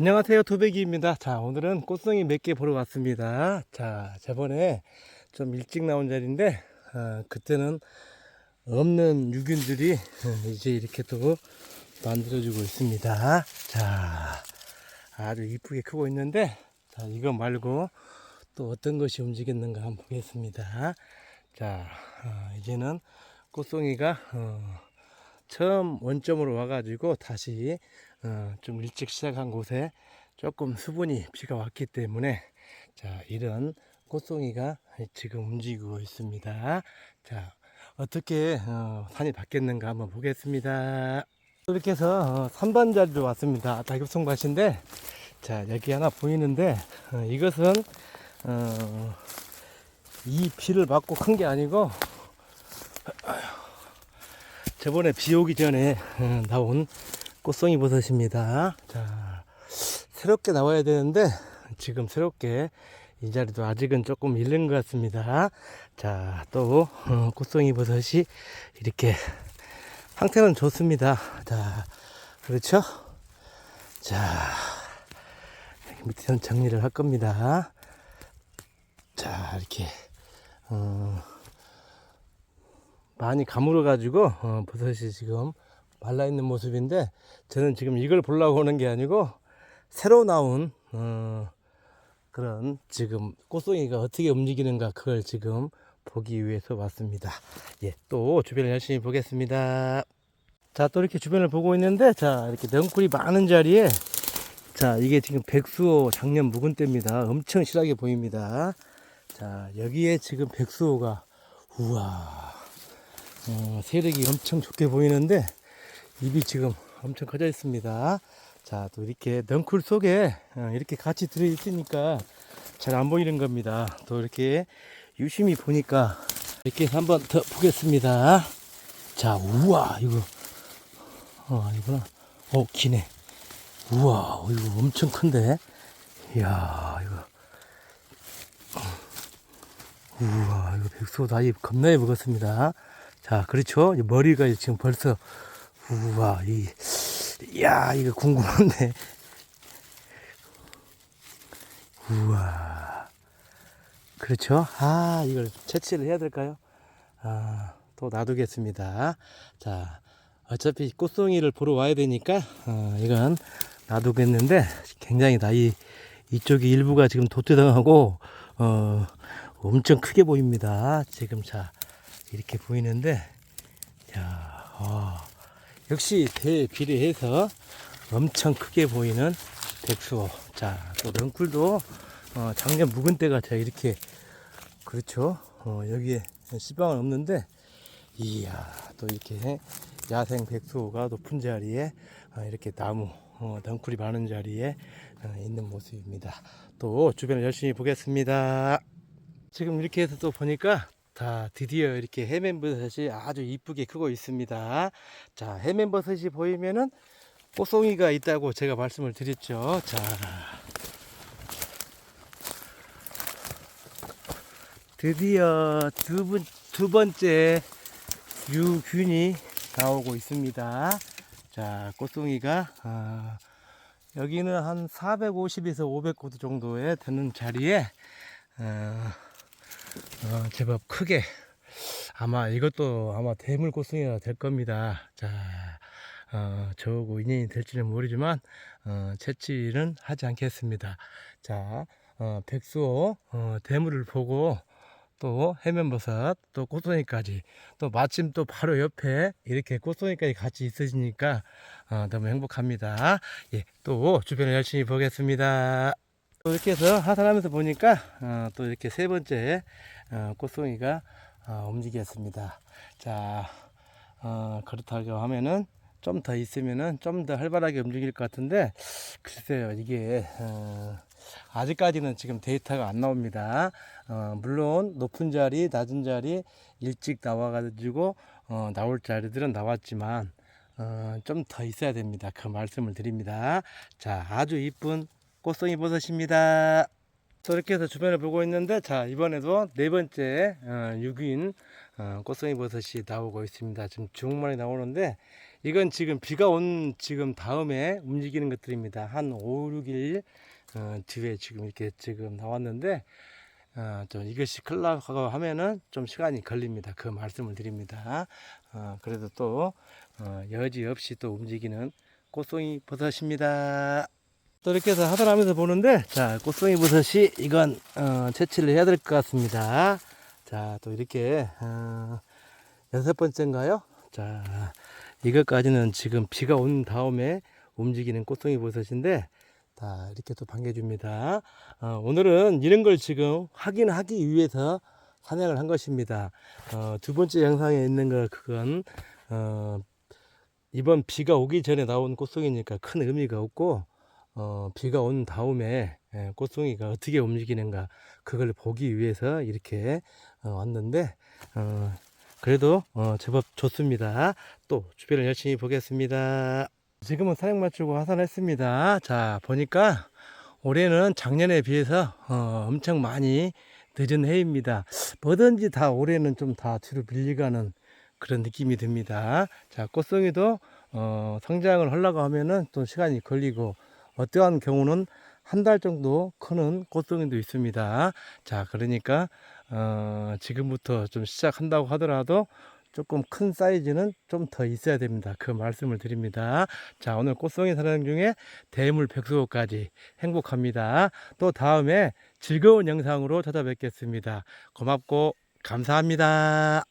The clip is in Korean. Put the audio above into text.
안녕하세요 도배기입니다. 자 오늘은 꽃송이 몇 개 보러 왔습니다. 자 저번에 좀 일찍 나온 자리인데 어, 그때는 없는 유균들이 어, 이제 이렇게 또 만들어주고 있습니다. 자 아주 이쁘게 크고 있는데 자 이거 말고 또 어떤 것이 움직였는가 한번 보겠습니다. 자 어, 이제는 꽃송이가 어, 처음 원점으로 와가지고 다시 어, 좀 일찍 시작한 곳에 조금 수분이 비가 왔기 때문에 자 이런 꽃송이가 지금 움직이고 있습니다. 자 어떻게 어, 산이 바뀌었는가 한번 보겠습니다. 이렇게 해서 어, 3번 자리로 왔습니다. 다급송밭인데 자 여기 하나 보이는데 어, 이것은 어, 이 비를 맞고 큰 게 아니고 저번에 비 오기 전에 어, 나온 꽃송이 버섯입니다. 자, 새롭게 나와야 되는데 지금 새롭게 이 자리도 아직은 조금 잃는 것 같습니다. 자, 또 어, 꽃송이 버섯이 이렇게 상태는 좋습니다. 자, 그렇죠? 자, 밑에는 정리를 할 겁니다. 자, 이렇게 어, 많이 가물어 가지고 어, 버섯이 지금 말라 있는 모습인데 저는 지금 이걸 보려고 오는 게 아니고 새로 나온 어, 그런 지금 꽃송이가 어떻게 움직이는가 그걸 지금 보기 위해서 왔습니다. 예, 또 주변을 열심히 보겠습니다. 자, 또 이렇게 주변을 보고 있는데 자, 이렇게 넝쿨이 많은 자리에 자, 이게 지금 백수호 작년 묵은 때입니다. 엄청 실하게 보입니다. 자, 여기에 지금 백수호가 우와. 어, 세력이 엄청 좋게 보이는데 입이 지금 엄청 커져 있습니다. 자, 또 이렇게 넝쿨 속에 어, 이렇게 같이 들어 있으니까 잘 안 보이는 겁니다. 또 이렇게 유심히 보니까 이렇게 한번 더 보겠습니다. 자, 우와, 이거, 어, 이거나, 어, 기네. 우와, 이거 엄청 큰데? 이야, 이거. 우와, 이거 백소 나이 겁나게 먹었습니다. 자, 그렇죠? 이 머리가 지금 벌써, 우와, 이, 이야, 이거 궁금한데. 우와. 그렇죠? 아, 이걸 채취를 해야 될까요? 아, 또 놔두겠습니다. 자, 어차피 꽃송이를 보러 와야 되니까, 어, 이건 놔두겠는데, 굉장히 나이, 이쪽이 일부가 지금 도태당하고, 어, 엄청 크게 보입니다. 지금 자, 이렇게 보이는데, 야, 어, 역시 대비례해서 엄청 크게 보이는 백수호. 자, 또 넝쿨도 어, 작년 묵은 때가 제가 이렇게 그렇죠. 어, 여기에 씨방은 없는데, 이야, 또 이렇게 야생 백수호가 높은 자리에 어, 이렇게 나무 어, 넝쿨이 많은 자리에 어, 있는 모습입니다. 또 주변을 열심히 보겠습니다. 지금 이렇게 해서 또 보니까 다 드디어 이렇게 해맨버섯이 아주 이쁘게 크고 있습니다. 자, 해맨버섯이 보이면은 꽃송이가 있다고 제가 말씀을 드렸죠. 자, 드디어 두, 번, 두 번째 유균이 나오고 있습니다. 자, 꽃송이가 아, 여기는 한 450에서 500고도 정도에 되는 자리에 어, 어, 제법 크게 아마 이것도 아마 대물 꽃송이가 될 겁니다. 자, 어, 저하고 인연이 될지는 모르지만 어, 채취는 하지 않겠습니다. 자, 어, 백수호 어, 대물을 보고 또 해면버섯 또 꽃송이까지 또 마침 또 바로 옆에 이렇게 꽃송이까지 같이 있으시니까 어, 너무 행복합니다. 예, 또 주변을 열심히 보겠습니다. 또 이렇게 해서 하산하면서 보니까 어, 또 이렇게 세 번째 어, 꽃송이가 어, 움직였습니다. 자, 어, 그렇다고 하면은 좀 더 있으면은 좀 더 활발하게 움직일 것 같은데 글쎄요 이게 어, 아직까지는 지금 데이터가 안 나옵니다. 어, 물론 높은 자리, 낮은 자리 일찍 나와가지고 어, 나올 자리들은 나왔지만 어, 좀 더 있어야 됩니다. 그 말씀을 드립니다. 자, 아주 이쁜 꽃송이 버섯입니다. 또 이렇게 해서 주변을 보고 있는데 자 이번에도 네 번째 어, 육인 어, 꽃송이 버섯이 나오고 있습니다. 지금 중만이 나오는데 이건 지금 비가 온 지금 다음에 움직이는 것들입니다. 한 5, 6일 어, 뒤에 지금 이렇게 지금 나왔는데 어, 좀 이것이 클라고 하면은 좀 시간이 걸립니다. 그 말씀을 드립니다. 어, 그래도 또 어, 여지 없이 또 움직이는 꽃송이 버섯입니다. 또 이렇게 해서 하더라면서 보는데 자 꽃송이 버섯이 이건 어, 채취를 해야 될 것 같습니다. 자 또 이렇게 어, 여섯 번째인가요? 자 이것까지는 지금 비가 온 다음에 움직이는 꽃송이 버섯인데 다 이렇게 또 반겨줍니다. 어, 오늘은 이런 걸 지금 확인하기 위해서 사냥을 한 것입니다. 어, 두 번째 영상에 있는 거 그건 어, 이번 비가 오기 전에 나온 꽃송이니까 큰 의미가 없고 어, 비가 온 다음에 예, 꽃송이가 어떻게 움직이는가 그걸 보기 위해서 이렇게 어, 왔는데 어, 그래도 어, 제법 좋습니다. 또 주변을 열심히 보겠습니다. 지금은 사냥 마치고 하산했습니다. 자 보니까 올해는 작년에 비해서 어, 엄청 많이 늦은 해입니다. 뭐든지 다 올해는 좀 다 뒤로 밀려가는 그런 느낌이 듭니다. 자 꽃송이도 어, 성장을 하려고 하면은 또 시간이 걸리고 어떠한 경우는 한 달 정도 크는 꽃송이도 있습니다. 자, 그러니까 어, 지금부터 좀 시작한다고 하더라도 조금 큰 사이즈는 좀 더 있어야 됩니다. 그 말씀을 드립니다. 자, 오늘 꽃송이 사냥 중에 대물 백수호까지 행복합니다. 또 다음에 즐거운 영상으로 찾아뵙겠습니다. 고맙고 감사합니다.